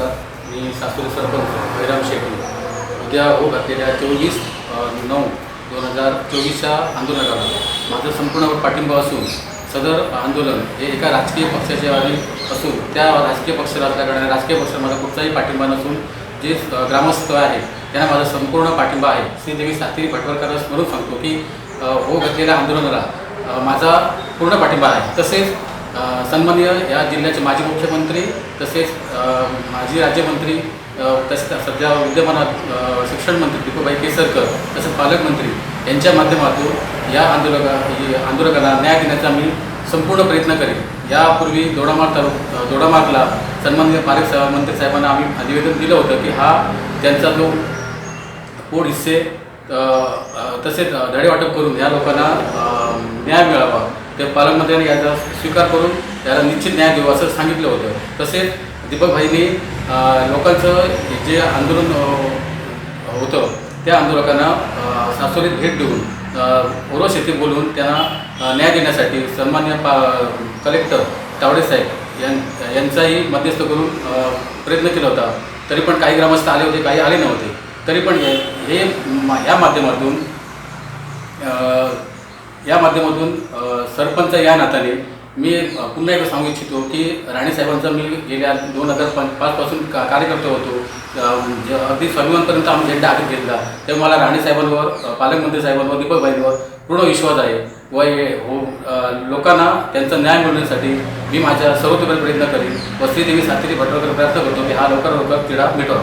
नमस्कार मी सासूर सरपंच भैराम शेट्टी. उद्या होत असलेल्या चोवीस नऊ दोन हजार चोवीसच्या आंदोलनाला माझं संपूर्ण पाठिंबा असून सदर आंदोलन हे एका राजकीय पक्षाचे आधी असून त्या राजकीय पक्षाला असल्याकारणाने राजकीय पक्षाला माझा कुठचाही पाठिंबा नसून जे ग्रामस्थ आहे त्यांना माझा संपूर्ण पाठिंबा आहे. श्रीदेवी सात्री भटवरकर म्हणून सांगतो की हो घातलेल्या आंदोलनाला माझा पूर्ण पाठिंबा आहे. तसेच सन्माननीय या जिल्ह्याचे माजी मुख्यमंत्री तसेच माजी राज्यमंत्री तसेच सध्या विद्यमान शिक्षण मंत्री दीपूभाई केसरकर तसेच पालकमंत्री यांच्या माध्यमातून या आंदोलका ही आंदोलकांना न्याय देण्याचा मी संपूर्ण प्रयत्न करेन. यापूर्वी दोडामार्ग तालुक दोडामार्गला सन्माननीय पालक साहेब मंत्री साहेबांना आम्ही निवेदन दिलं होतं की हा त्यांचा जो कोड हिस्से तसेच धडे वाटप करून या लोकांना न्याय मिळावा. ते पालकमंत्र्यांनी याचा स्वीकार करून त्याला निश्चित न्याय देऊ असं सांगितलं होतं. तसेच दीपकभाईंनी अ, लोकांचं जे आंदोलन होतं त्या आंदोलकांना सासोरीत भेट देऊन ओरोस येथे बोलून त्यांना न्याय देण्यासाठी सन्मान्य पा कलेक्टर तावडे साहेब यां यांचाही मध्यस्थ करून प्रयत्न केला होता. तरी पण काही ग्रामस्थ आले होते काही आले नव्हते. तरी पण हे हे या माध्यमातून या माध्यमातून सरपंच या नात्याने मी पुन्हा एकदा सांगू इच्छितो की राणेसाहेबांचा मी गेल्या दोन हजार पं पाचपासून का कार्यकर्ता होतो. म्हणजे अगदी स्वाभिमानपर्यंत आम्ही झेंडा हातात घेतला. तेव्हा मला राणेसाहेबांवर पालकमंत्री साहेबांवर दीपकबाईंवर पूर्ण विश्वास आहे. व हे हो लोकांना त्यांचा न्याय मिळवण्यासाठी मी माझ्या सर्वतोपरी प्रयत्न करीन. व श्रीदेवी सात्री भटवकर प्रयत्न करतो की हा लवकर लवकर तिढा मिटवा.